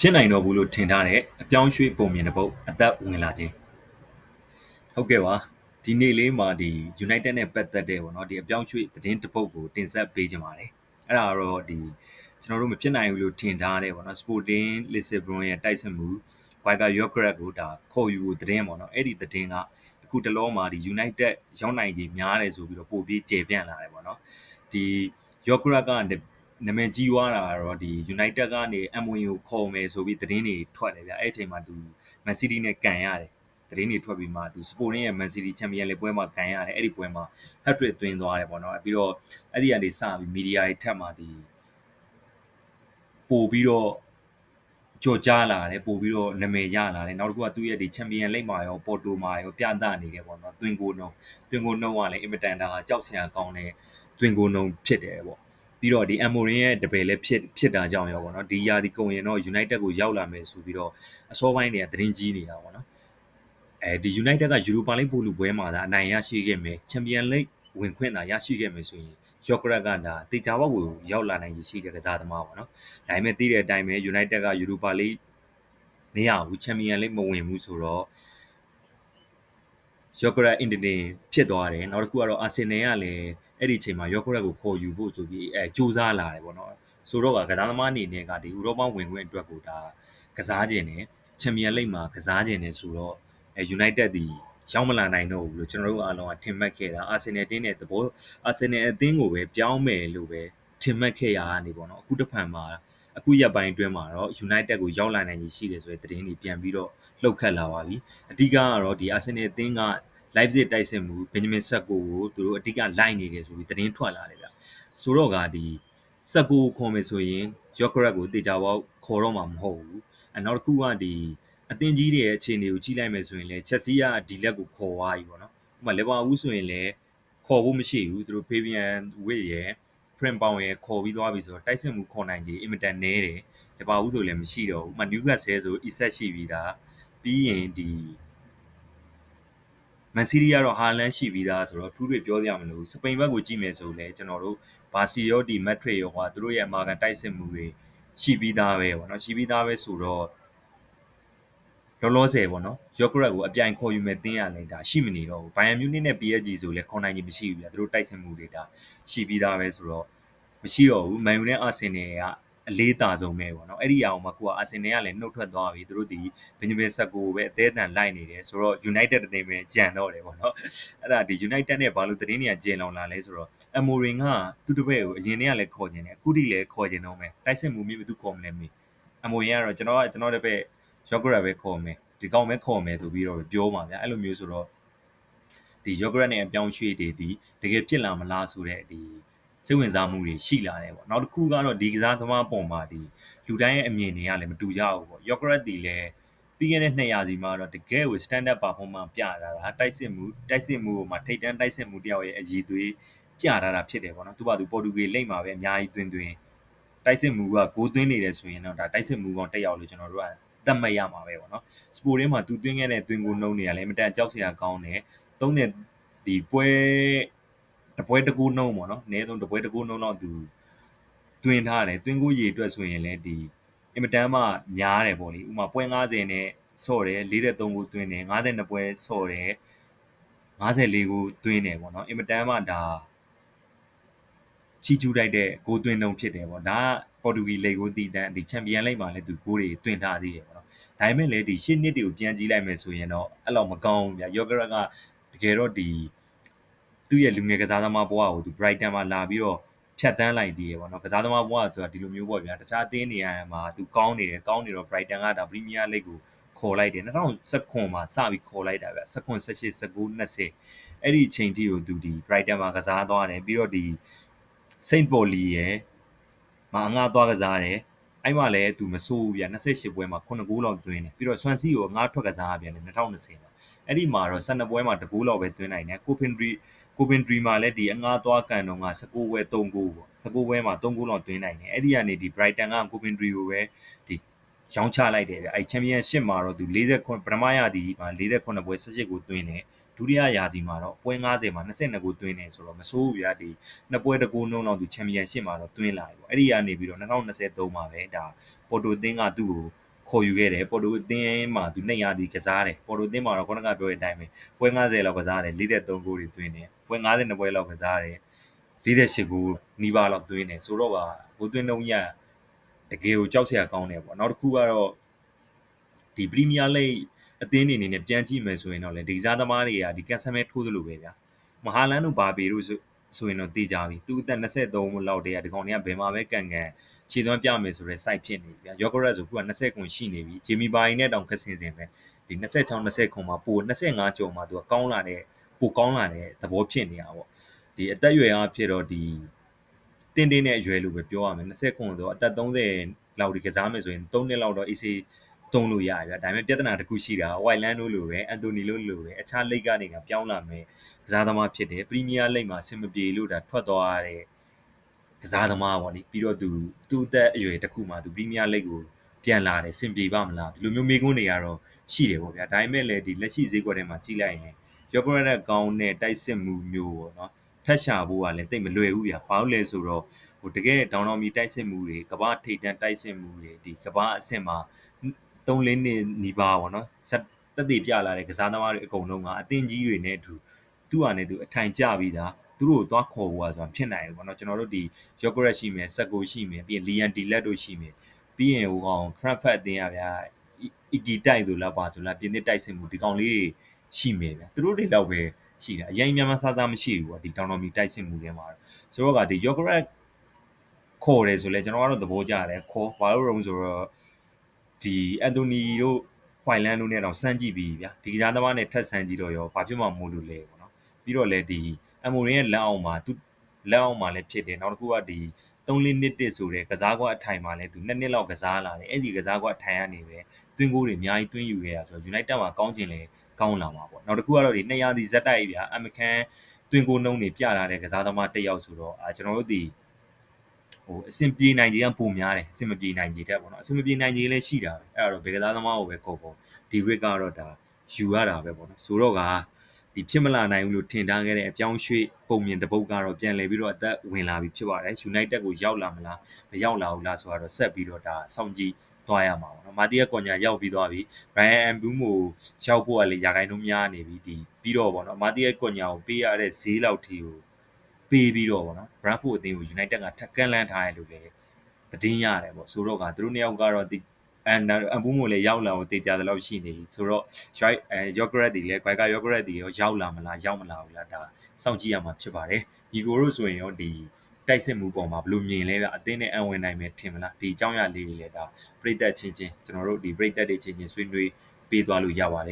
ဖြစ်နိုင်တော့ဘူးလို့ထင်ထားတဲ့အပြောင်းရွှေ့ပုံမြင်တစ်ပုတ်အသက်ဝင်လာခြင်းဟုတ်ကဲ့ပါဒီနေ့လေးမှာဒီ United နဲ့ပတ်သက်တဲ့ပေါ့နော်ဒီအပြောင်းရွှေ့သတင်းတစ်ပုတ်ကိုတင်ဆက်ပေးခြင်းပါတယ်အဲ့ဒါတော့ဒီကျွန်တော်တို့မဖြစ်နိုင်ဘူးလို့ထင်ထားတဲ့ပေါ့နော် Sporting Lisbon ရဲ့တိုက်စစ်မှု Viger Yogret ကိုဒါခေါ်ယူဖို့သတင်းပေါ့နော်အဲ့ဒီသတင်းကအခုတလောမှာဒီ United ရောက်နိုင်ကြီးများတယ်ဆိုပြီးတော့ပို့ပြီးကျေပြန့်လာတယ်ပေါ့နော်ဒီ Yogret က နာမည်ကြီးွားတာကတော့ဒီ United ကနေ MON ကိုခေါ်မယ်ဆိုပြီးသတင်းတွေထွက်တယ်ဗျအဲ့အချိန်မှာသူ Man City နဲ့ကန်ရတယ်သတင်းတွေထွက်ပြီးမှသူ Sporting ရဲ့ Man City Champion လေပွဲမှာကန်ရတယ်အဲ့ဒီပွဲမှာ hat-trick သွင်းသွားတယ်ပေါ့နော်ပြီးတော့အဲ့ဒီကနေစပြီးမီဒီယာတွေထက်မှဒီပို့ပြီးတော့ကြော်ကြားလာတယ်ပို့ပြီးတော့နာမည်ရလာတယ်နောက်တစ်ခုကသူ့ရဲ့ဒီ Champion လိမ့်မှာရောပေါ်တိုမှာရောပြသနေတယ်ပေါ့နော်တွင်ကိုနှုံတွင်ကိုနှုံကလည်းအင်မတန်ဒါကြောက်စရာကောင်းတဲ့တွင်ကိုနှုံဖြစ်တယ်ပေါ့ ပြီးတော့ဒီ Amorin ရဲ့တပယ်လည်းဖြစ်ဖြစ်တာကြောင့်ရောပေါ့နော်ဒီယာဒီကုံရင်တော့ United ကိုရောက်လာမယ်ဆိုပြီးတော့အစောပိုင်းတွေကသတင်းကြီးနေတာပေါ့နော်အဲဒီ United က Europa League ပို့လူပွဲမှာသာအနိုင်ရရှိခဲ့မယ် Champion League ဝင်ခွင့်သာရရှိခဲ့မယ်ဆိုရင်ယော့ကရက်ကဒါတေချာဘောက်ကိုရောက်လာနိုင်ရရှိတဲ့ကစားသမားပေါ့နော်ဒါပေမဲ့သိတဲ့အတိုင်းပဲ United က Europa League မရဘူး Champion League မဝင်ဘူးဆိုတော့ယော့ကရက်အင်တင်တင်ဖြစ်သွားတယ်နောက်တစ်ခုကတော့အာဆင်နယ်ကလည်း အဲ့ဒီအချိန်မှာယော့ကရက်ကိုခေါ်ယူဖို့ဆိုပြီးအဲစူးစမ်းလာတယ်ပေါ့နော်ဆိုတော့ကစားသမားအနေနဲ့ကဒီဥရောပဝင်ခွင့်အတွက်ကိုဒါကစားခြင်းနဲ့ချန်ပီယံလိပ်မှာကစားခြင်းနဲ့ဆိုတော့အဲ United ဒီရောက်မလာနိုင်တော့ဘူးလို့ကျွန်တော်တို့အားလုံးကထင်မှတ်ခဲ့တာအာဆင်နယ်တင်းတဲ့သဘောအာဆင်နယ်အသင်းကိုပဲပြောင်းမယ်လို့ပဲထင်မှတ်ခဲ့ရတာနေပေါ့နော်အခုတစ်ဖန်မှာအခုရက်ပိုင်းအတွင်းမှာတော့ United ကိုရောက်လာနိုင်ကြီးရှိတယ်ဆိုတဲ့သတင်းတွေပြန်ပြီးတော့လှုပ်ခတ်လာပါပြီအဓိကကတော့ဒီ Arsenal အသင်းက Leipzig တိုက်စစ်မှု Benjamin Sesko ကိုသူတို့အဓိကလိုက်နေတယ်ဆိုပြီးသတင်းထွက်လာတယ်ဗျဆိုတော့ကဒီ Sesko ကိုခေါ်မယ်ဆိုရင် Yogret ကိုတေချာပေါက်ခေါ်တော့မှာမဟုတ်ဘူးအဲနောက်တစ်ခုကဒီအသင်းကြီးတွေရဲ့အခြေအနေကိုကြည့်လိုက်မယ်ဆိုရင်လည်း Chelsea ကဒီလက်ကိုခေါ်သွားပြီပေါ့နော်ဥပမာ Liverpool ဆိုရင်လည်းခေါ်ဖို့မရှိဘူးသူတို့ Fabian Witt ရဲ့ print ပေါင်ရဲ့ခေါ်ပြီးသွားပြီဆိုတော့တိုက်စစ်မှုခေါ်နိုင်ကြီးအင်မတန်နဲတယ်လပါဘူးဆိုလည်းမရှိတော့ဘူး။ဥပမာ Newcastle ဆို Isak ရှိပြီးသားပြီးရင်ဒီ မန်စီးရီးကတော့ဟာလန်ရှိပြီးသားဆိုတော့ထူးတွေပြောရမလို့စပိန်ဘက်ကိုကြည့်မယ်ဆိုလဲကျွန်တော်တို့ဘာစီရောဒီမက်ထရစ်ရောဟာသူတို့ရဲ့အမာကန်တိုက်စစ်မှုတွေရှိပြီးသားပဲပေါ့နော်ရှိပြီးသားပဲဆိုတော့လောလောဆယ်ပေါ့နော်ယော့ဂရက်ကိုအပြိုင်ခေါ်ယူမဲ့တင်းရလဲဒါရှိမနေတော့ဘူးဘိုင်ယန်မြူနစ်နဲ့ PSG ဆိုလဲခေါ်နိုင်ခြင်းမရှိဘူးဗျာသူတို့တိုက်စစ်မှုတွေဒါရှိပြီးသားပဲဆိုတော့မရှိတော့ဘူးမန်ယူနဲ့အာဆင်နယ်က အလေးတာဆုံးပဲပေါ့နော်အဲ့ဒီအအောင်မှာကိုကအာဆင်နယ်ကလည်းနှုတ်ထွက်သွားပြီသူတို့ဒီဘင်ဂျမင်ဆက်ကိုပဲအသေးအတန်လိုက်နေတယ်ဆိုတော့ United အသင်းပဲကြံတော့တယ်ပေါ့နော်အဲ့ဒါဒီ United နဲ့ဘာလို့သတင်းတွေကကျင်လောင်လာလဲဆိုတော့ Amorin ကသူ့တပည့်ကိုအရင်တည်းကလည်းခေါ်ကျင်တယ်အခုထိလည်းခေါ်ကျင်တော့မယ်တိုက်စစ်မှုမိဘသူခေါ်မလဲမေး Amorin ကတော့ကျွန်တော်ကကျွန်တော်တပည့် Yogurt ပဲခေါ်မယ်ဒီကောင်ပဲခေါ်မယ်ဆိုပြီးတော့ပြောပါဗျာအဲ့လိုမျိုးဆိုတော့ဒီ Yogurt နဲ့အပြောင်းရွှေ့တွေဒီတကယ်ဖြစ်လာမလားဆိုတဲ့ဒီ စိတ်ဝင်စားမှုတွေရှိလာတယ်ပေါ့နောက်တစ်ခုကတော့ဒီကစားသမားပုံမှာဒီလူတိုင်းရဲ့အမြင်တွေကလည်းမတူကြဘူးပေါ့ Yogurt တီလည်းပြီးခဲ့တဲ့200စီမှာတော့တကယ်ကို standard performance ပြတာတာတိုက်စစ်မှုတိုက်စစ်မှုမှာထိတ်တန်းတိုက်စစ်မှုတယောက်ရဲ့အည်သွေးပြတာတာဖြစ်တယ်ပေါ့နော်သူကသူပေါ်တူဂီလိမ့်မှာပဲအများကြီးသွင်းသွင်းတိုက်စစ်မှုကဂိုးသွင်းနေတယ်ဆိုရင်တော့ဒါတိုက်စစ်မှုကောင်တက်ရောက်လို့ကျွန်တော်တို့ကတတ်မှတ်ရမှာပဲပေါ့နော်စပိုရင်းမှာသူသွင်းခဲ့တဲ့သွင်းကိုနှုံးနေရလဲအမတန်ကြောက်စရာကောင်းတယ်သုံးတဲ့ဒီပွဲ တပွဲတကူနှုံးပေါ့နော်အနည်းဆုံးတပွဲတကူနှုံးတော့သူတွင်ထားတယ်တွင်ကိုရေအတွက်ဆိုရင်လည်းဒီအင်မတန်မှများတယ်ပေါ့လေဥမာပွဲ90နဲ့ဆော့တယ်43ကိုတွင်းတယ်52ပွဲဆော့တယ်54ကိုတွင်းတယ်ပေါ့နော်အင်မတန်မှဒါချီကျူးလိုက်တဲ့ဂိုးသွင်းနှုံဖြစ်တယ်ပေါ့ဒါကပေါ်တူဂီလိတ်ကိုတည်တန်းဒီချန်ပီယံလိတ်မှာလည်းသူဂိုးတွေတွင်ထားသေးတယ်ပေါ့နော်ဒါပေမဲ့လည်းဒီရှစ်နှစ်တွေကိုပြန်ကြည့်လိုက်မယ်ဆိုရင်တော့အဲ့လောက်မကောင်းဘူးဗျာယောဂရက်ကတကယ်တော့ဒီ သူ့ရဲ့လူငယ်ကစားသမားဘဝကိုသူ Brighton မှာလာပြီးတော့ဖြတ်တန်းလိုက်သေးတယ်ပေါ့နော်ကစားသမားဘဝဆိုတာဒီလိုမျိုးပေါ့ဗျာတခြားအသင်းနေရာမှာသူကောင်းနေတယ်ကောင်းနေတော့ Brighton ကဒါ Premier League ကိုခေါ်လိုက်တယ်2019မှာစပြီးခေါ်လိုက်တာဗျ19 18 19 20အဲ့ဒီအချိန်ထိကိုသူဒီ Brighton မှာကစားသွားတယ်ပြီးတော့ဒီ Saint Pauli ရဲ့မှာငါသွားကစားတယ်အဲ့မှာလည်းသူမဆိုးဘူးဗျာ28ပွဲမှာ9ဂိုးလောက်သွင်းတယ်ပြီးတော့ Swansea ကိုငါထွက်ကစားပြန်တယ်2020မှာအဲ့ဒီမှာတော့12ပွဲမှာ2ဂိုးလောက်ပဲသွင်းနိုင်တယ် Coventry Coventry မှာလည်းဒီအငှားသွားကန်တော့က19ပွဲ3ဂိုးပေါ့19ပွဲမှာ3ဂိုးလောက်သွင်းနိုင်တယ်အဲ့ဒီကနေဒီ Brighton က Coventry ကိုပဲဒီရောင်းချလိုက်တယ်ဗျအဲ့ Championship မှာတော့သူ49ပထမရာသီမှာ48ပွဲ18ကိုသွင်းတယ်ဒုတိယရာသီမှာတော့ပွဲ90မှာ22ဂိုးသွင်းတယ်ဆိုတော့မဆိုးဘူးဗျာဒီနှစ်ပွဲတကူနှုံးတော့သူချန်ပီယံရှစ်မှာတော့သွင်းလာပြီပေါ့အဲ့ဒီကနေပြီးတော့2023မှာပဲဒါပေါ်တိုသင်းကသူ့ကို ခေါ်ယူခဲ့တယ်ပေါ်တိုအသင်းမှာသူနှစ်ရာသီကစားတယ်ပေါ်တိုအသင်းမှာတော့ခုနကပြောတဲ့အတိုင်းပဲပွဲ90လောက်ကစားတယ်43ဂိုးတွေသွင်းတယ်ပွဲ92ပွဲလောက်ကစားတယ်48ဂိုးနီးပါးလောက်သွင်းတယ်ဆိုတော့ကဂိုးသွင်းနှုန်းရတကယ်ကိုကြောက်စရာကောင်းတယ်ပေါ့နောက်တစ်ခုကတော့ဒီပရီးမီးယားလိဂ်အသင်းတွေအနေနဲ့ပြန်ကြည့်မယ်ဆိုရင်တော့လေဒီကစားသမားတွေကဒီကန်ဆယ်မဲထိုးသလိုပဲဗျာမဟာလန်တို့ဘာပေတို့ဆိုဆိုရင်တော့တေးကြပြီသူအသက်23လောက်တည်းကဒီကောင်တွေကဘယ်မှာပဲကန်ကန် ခြေသွမ်းပြမယ်ဆိုတဲ့ site ဖြစ်နေပြီဗျာယောဂရက်ဆိုခုက20ခွန်ရှိနေပြီဂျေမီဘာရင်နဲ့တောင်ခက်စင်စင်ပဲဒီ26 20ခွန်မှာပို25ကျော်မှာသူကကောင်းလာတဲ့ပိုကောင်းလာတဲ့သဘောဖြစ်နေတာပေါ့ဒီအသက်အရွယ်အားဖြစ်တော့ဒီတင်းတင်းနဲ့အရွယ်လို့ပဲပြောရမယ်20ခွန်ဆိုတော့အသက်30လောက်ဒီကစားမယ်ဆိုရင်3နှစ်လောက်တော့ AC သုံးလို့ရရဗျာဒါပေမဲ့ပြဿနာတစ်ခုရှိတာဝိုင်လန်တို့လိုပဲအန်တိုနီလိုလိုပဲအခြားလိဂ်ကနေကပြောင်းလာမယ်ကစားသမားဖြစ်တယ်ပရီးမီးယားလိဂ်မှာအဆင်မပြေလို့ဒါထွက်သွားရတဲ့ ကစားသမားပေါ့လေပြီးတော့သူသူ့အသက်အရွယ်တစ်ခုမှသူပရီးမီးယားလိဂ်ကိုပြန်လာတယ်အဆင်ပြေပါမလားဒီလိုမျိုးမေးခွန်းတွေကတော့ရှိတယ်ပေါ့ဗျာဒါပေမဲ့လည်းဒီလက်ရှိဈေးကွက်ထဲမှာကြည့်လိုက်ရင်ယောဂရက်နဲ့ကောင်းတဲ့တိုက်စစ်မှုမျိုးပေါ့နော်ထက်ရှာဖို့ကလည်းတိတ်မလွယ်ဘူးဗျာဘာလို့လဲဆိုတော့ဟိုတကယ်ဒေါင်တော်မီတိုက်စစ်မှုတွေကဘာထိတ်တန်းတိုက်စစ်မှုတွေဒီကဘာအဆင့်မှာ3လနှစ်နီးပါးပေါ့နော်ဆက်တက်တည်ပြလာတဲ့ကစားသမားတွေအကုန်လုံးကအသင်းကြီးတွေနဲ့အတူသူ့ဟာနဲ့သူအထိုင်ကျပြီးသား သူတို့ကိုသွားခေါ်ဖို့ဆိုတာဖြစ်နိုင်တယ်ပေါ့နော်ကျွန်တော်တို့ဒီ Yogurt ရှိမယ် Sacco ရှိမယ်ပြီးရင် Lian Dilet တို့ရှိမယ်ပြီးရင်ဟိုကောင် Frankfurt အသင်းရဗျာ Iki တိုက်ဆိုလားပါဆိုလားပြင်သစ်တိုက်စစ်မှုဒီကောင်လေးတွေရှိမယ်ဗျာသူတို့တွေတော့ပဲရှိတာအရင်မြန်မာစားစားမရှိဘူးပေါ့ဒီတောင်တော်မီတိုက်စစ်မှုတွေမှာဆိုတော့ကဒီ Yogurt ခေါ်တယ်ဆိုလဲကျွန်တော်ကတော့သဘောကျတယ်ခေါ်ဘာလို့လဲဆိုတော့ဒီအန်တိုနီတို့ဖိုင်လန်တို့နဲ့တော့စမ်းကြည့်ပြီးဗျာဒီကစားသမားနဲ့ထပ်ဆန်းကြည့်တော့ရောဘာဖြစ်မှမို့လို့လဲပေါ့နော်ပြီးတော့လဲဒီ အမိုရင်ရဲ့လက်အောင်မှာသူလက်အောင်မှာလည်းဖြစ်တယ်နောက်တစ်ခုကဒီ3လနှစ်တစ်ဆိုတဲ့ကစားကွက်အထိုင်မှာလည်းသူ2နှစ်လောက်ကစားလာတယ်အဲ့ဒီကစားကွက်အထိုင်ကနေပဲတွင်းကိုတွေအများကြီးတွင်းယူခဲ့ရဆိုတော့ United မှာကောင်းချင်လဲကောင်းလာမှာပေါ့နောက်တစ်ခုကတော့ဒီ200ဒီဇက်တိုက်ဗျာအမခန်းတွင်းကိုနှုံးတွေပြလာတဲ့ကစားသမားတစ်ယောက်ဆိုတော့အာကျွန်တော်တို့ဒီဟိုအဆင်ပြေနိုင်ခြင်းကပုံများတယ်အဆင်မပြေနိုင်ခြင်းတက်ပေါ့နော်အဆင်မပြေနိုင်ခြင်းလည်းရှိတာပဲအဲ့တော့ဘယ်ကစားသမားကိုပဲခေါ်ခေါ်ဒီ rig ကတော့ဒါယူရတာပဲပေါ့နော်ဆိုတော့က ဒီဖြစ်မလာနိုင်ဘူးလို့ထင်ထားခဲ့တဲ့အပြောင်းရွှေ့ပုံမြင်တပုတ်ကတော့ပြန်လည်ပြီးတော့အသက်ဝင်လာပြီဖြစ်ပါတယ် United ကိုရောက်လာမလားမရောက်လာဘူးလားဆိုတော့ဆက်ပြီးတော့ဒါစောင့်ကြည့်သွားရမှာပေါ့နော်မာတီးယက်ကွန်ညာရောက်ပြီးသွားပြီ Brian Mbumo ရောက်ဖို့ကလည်းရာဂိုင်းနှုန်းများနေပြီဒီပြီးတော့ပေါ့နော်မာတီးယက်ကွန်ညာကိုပေးရတဲ့ဈေးလောက်ထိကိုပေးပြီးတော့ပေါ့နော် Brentford အသင်းကို United ကထပ်ကန့်လန့်ထားရလို့လည်းသတင်းရတယ်ပေါ့ဆိုတော့ကသူတို့နှစ်ယောက်ကတော့ဒီ အန်အပူးမို့လည်းရောက်လာအောင်တည်ကြသလောက်ရှိနေပြီဆိုတော့ right အဲ yogurt တွေလည်း Guiga yogurt တွေရောရောက်လာမလားရောက်မလာဘူးလားဒါစောင့်ကြည့်ရမှာဖြစ်ပါတယ်ဒီကိုတို့ဆိုရင်ရောဒီတိုက်စစ်မှုပေါ်မှာဘယ်လိုမြင်လဲဗျအတင်းနဲ့အံဝင်နိုင်မယ်ထင်မလားဒီအကြောင်းအရာလေးတွေလည်းဒါပြိသက်ချင်းချင်းကျွန်တော်တို့ဒီပြိသက်တွေချင်းချင်းဆွေးနွေးပေးသွားလို့ရပါတယ်